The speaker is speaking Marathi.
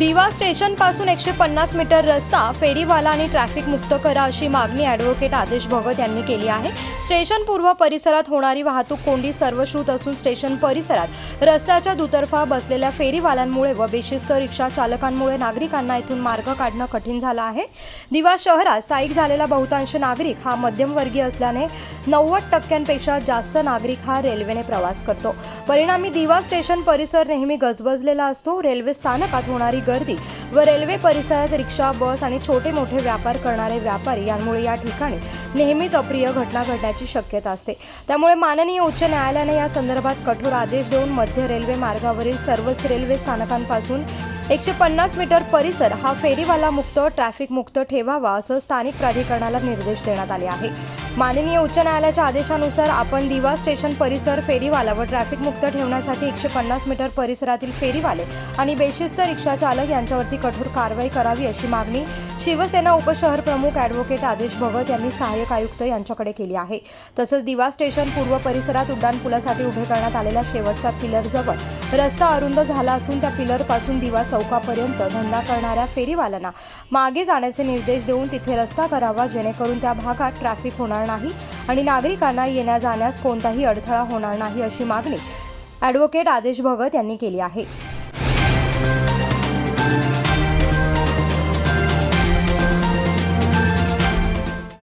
दिवा स्टेशनपासून एकशे पन्नास मीटर रस्ता फेरीवाला आणि ट्रॅफिक मुक्त करा अशी मागणी ॲडव्होकेट आदेश भगत यांनी केली आहे. स्टेशन पूर्व परिसरात होणारी वाहतूक कोंडी सर्वश्रुत असून स्टेशन परिसरात रस्त्याच्या दुतर्फा बसलेल्या फेरीवाल्यांमुळे व बेशिस्त रिक्षा चालकांमुळे नागरिकांना इथून मार्ग काढणं कठीण झालं आहे. दिवा शहरात स्थायिक झालेला बहुतांश नागरिक हा मध्यमवर्गीय असल्याने नव्वद टक्क्यांपेक्षा जास्त नागरिक हा रेल्वेने प्रवास करतो. परिणामी दिवा स्टेशन परिसर नेहमी गजबजलेला असतो. रेल्वे स्थानकात होणारी गर्दी व रेल्वे परिसरात रिक्षा बस आणि छोटे मोठे व्यापार करणारे व्यापारी यांमुळे या ठिकाणी नेहमीच अप्रिय घटना घडण्याची शक्यता असते. त्यामुळे माननीय उच्च न्यायालयाने या संदर्भात कठोर आदेश देऊन मध्य रेल्वे मार्गावरील सर्वच रेल्वे स्थानकांपासून एकशे पन्नास मीटर परिसर हा फेरीवाला मुक्त ट्रॅफिक मुक्त ठेवावा असं स्थानिक प्राधिकरणाला निर्देश देण्यात आले आहे. माननीय उच्च न्यायालयाच्या आदेशानुसार आपण दिवा स्टेशन परिसर फेरीवाला व ट्रॅफिक मुक्त ठेवण्यासाठी एकशे पन्नास मीटर परिसरातील फेरीवाले आणि बेशिस्त रिक्षा चालक यांच्यावरती कठोर कारवाई करावी अशी मागणी शिवसेना उपशहर प्रमुख ॲडव्होकेट आदेश भगत यांनी सहाय्यक आयुक्त यांच्याकडे केली आहे. तसंच दिवा स्टेशन पूर्व परिसरात उड्डाणपुलासाठी उभे करण्यात आलेल्या शेवटच्या पिलरजवळ रस्ता अरुंद झाला असून त्या पिलरपासून दिवा चौकापर्यंत धंदा करणाऱ्या फेरीवाल्यांना मागे जाण्याचे निर्देश देऊन तिथे रस्ता करावा जेणेकरून त्या भागात ट्रॅफिक होणार नाही आणि नागरिकांना येण्या जाण्यास कोणताही अडथळा होणार नाही अशी मागणी ॲडव्होकेट आदेश भगत यांनी केली आहे.